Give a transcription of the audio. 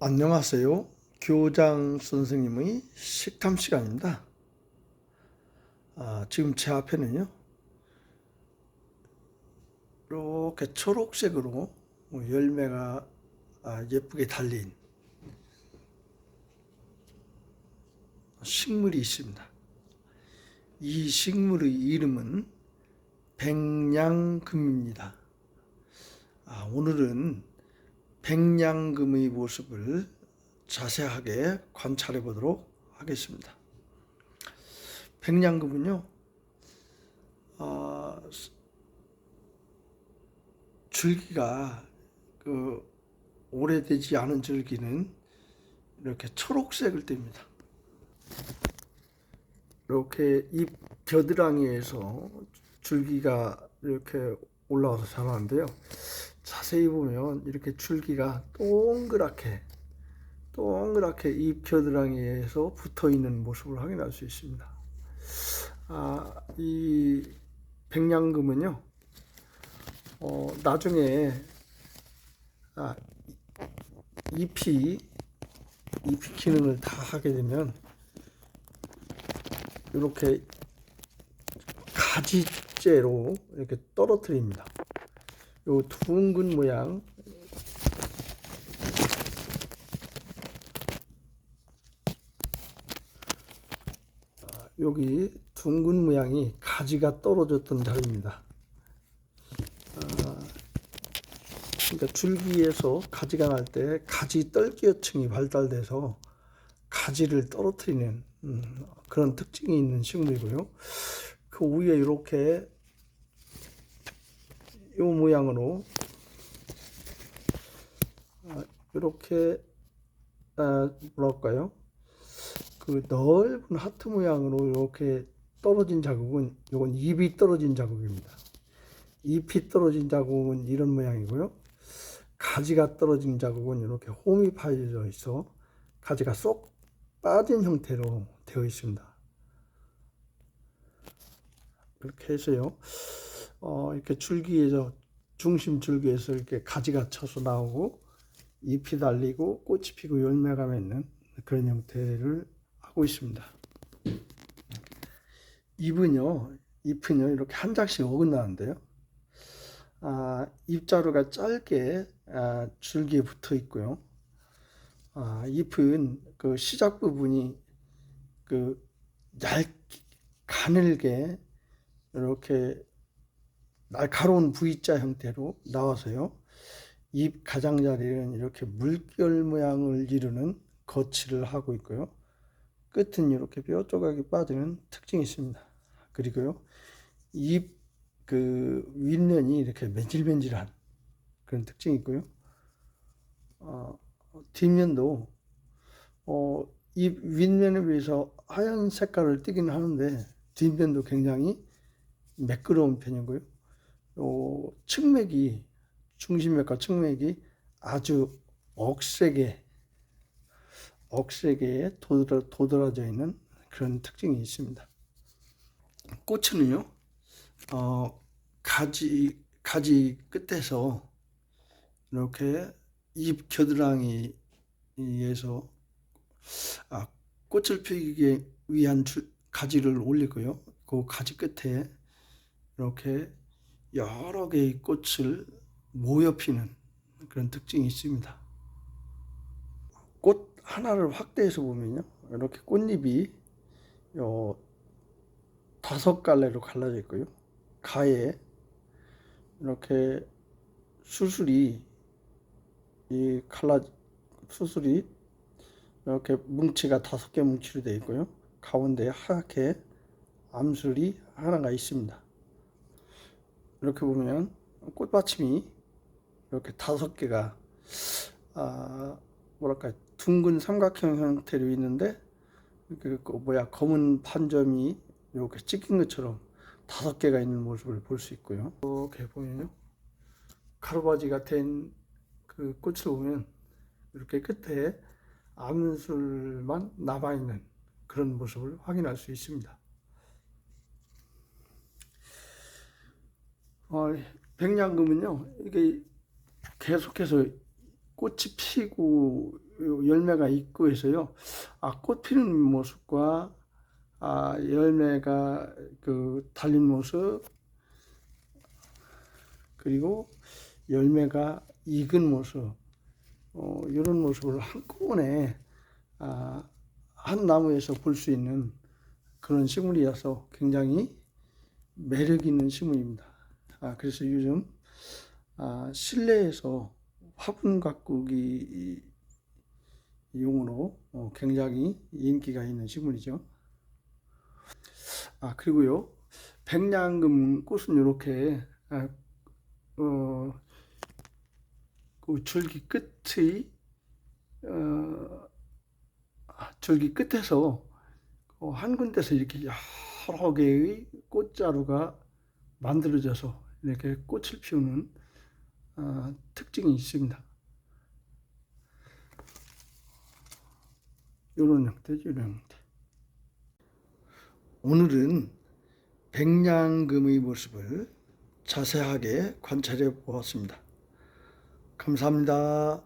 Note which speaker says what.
Speaker 1: 안녕하세요. 교장 선생님의 식탐 시간입니다. 아, 지금 제 앞에는요, 이렇게 초록색으로 뭐 열매가 아, 예쁘게 달린 식물이 있습니다. 이 식물의 이름은 백냥금입니다. 아, 오늘은 백냥금의 모습을 자세하게 관찰해 보도록 하겠습니다. 백냥금은요, 아, 줄기가 그 오래되지 않은 줄기는 이렇게 초록색을 띱니다. 이렇게 잎 겨드랑이에서 줄기가 이렇게 올라와서 자라는데요. 자세히 보면 이렇게 줄기가 동그랗게 동그랗게 잎 겨드랑이에서 붙어 있는 모습을 확인할 수 있습니다. 아, 이 백냥금은요, 어, 나중에 아, 잎이 잎이 기능을 다 하게 되면 이렇게 가지째로 이렇게 떨어뜨립니다. 요 둥근 모양 아, 여기 둥근 모양이 가지가 떨어졌던 자리입니다. 아, 그러니까 줄기에서 가지가 날 때 가지 떨기어층이 발달돼서 가지를 떨어뜨리는 음, 그런 특징이 있는 식물이고요. 그 위에 이렇게 이 모양으로 아, 이렇게 아, 뭐랄까요? 그 넓은 하트 모양으로 이렇게 떨어진 자국은 이건 잎이 떨어진 자국입니다. 잎이 떨어진 자국은 이런 모양이고요. 가지가 떨어진 자국은 이렇게 홈이 파여져 있어 가지가 쏙 빠진 형태로 되어 있습니다. 그렇게 해서요. 어, 이렇게 줄기에서 중심 줄기에서 이렇게 가지가 쳐서 나오고 잎이 달리고 꽃이 피고 열매가 맺는 그런 형태를 하고 있습니다. 잎은요, 잎은요 이렇게 한 장씩 어긋나는데요. 아, 잎자루가 짧게 아, 줄기에 붙어 있고요. 아, 잎은 그 시작 부분이 그 얇게 가늘게 이렇게 날카로운 V자 형태로 나와서요. 잎 가장자리는 이렇게 물결 모양을 이루는 거치를 하고 있고요. 끝은 이렇게 뼈 조각이 빠지는 특징이 있습니다. 그리고요. 잎그 윗면이 이렇게 맨질맨질한 그런 특징이 있고요. 어, 뒷면도 어, 잎 윗면에 비해서 하얀 색깔을 띠긴 하는데 뒷면도 굉장히 매끄러운 편이고요. 요 측맥이 중심맥과 측맥이 아주 억세게 억세게 도드라, 도드라져 있는 그런 특징이 있습니다. 꽃은요, 어, 가지 가지 끝에서 이렇게 잎 겨드랑이에서 아, 꽃을 피우기 위한 줄, 가지를 올리고요. 그 가지 끝에 이렇게 여러 개의 꽃을 모여 피는 그런 특징이 있습니다. 꽃 하나를 확대해서 보면요. 이렇게 꽃잎이 요 다섯 갈래로 갈라져 있고요. 가에 이렇게 수술이 이 칼라 수술이 이렇게 뭉치가 다섯 개 뭉치로 되어 있고요. 가운데 하얗게 암술이 하나가 있습니다. 이렇게 보면 꽃받침이 이렇게 다섯 개가 아 뭐랄까 둥근 삼각형 형태로 있는데 그, 그 뭐야 검은 반점이 이렇게 찍힌 것처럼 다섯 개가 있는 모습을 볼 수 있고요. 이렇게 보면요 가루바지가 된그 꽃을 보면 이렇게 끝에 암술만 남아 있는 그런 모습을 확인할 수 있습니다. 어, 백냥금은요, 이게 계속해서 꽃이 피고 요 열매가 있고 해서요. 아, 꽃 피는 모습과 아, 열매가 그 달린 모습 그리고 열매가 익은 모습 어, 이런 모습을 한꺼번에 아, 한 나무에서 볼 수 있는 그런 식물이어서 굉장히 매력 있는 식물입니다. 아, 그래서 요즘 아, 실내에서 화분 가꾸기 용으로 어, 굉장히 인기가 있는 식물이죠. 아, 그리고요, 백냥금 꽃은 이렇게, 아, 어, 그 줄기 끝의, 어, 아, 줄기 끝에서 어, 한 군데서 이렇게 여러 개의 꽃자루가 만들어져서 이렇게 꽃을 피우는 아, 특징이 있습니다. 이런 형태죠, 이런 형태. 오늘은 백냥금의 모습을 자세하게 관찰해 보았습니다. 감사합니다.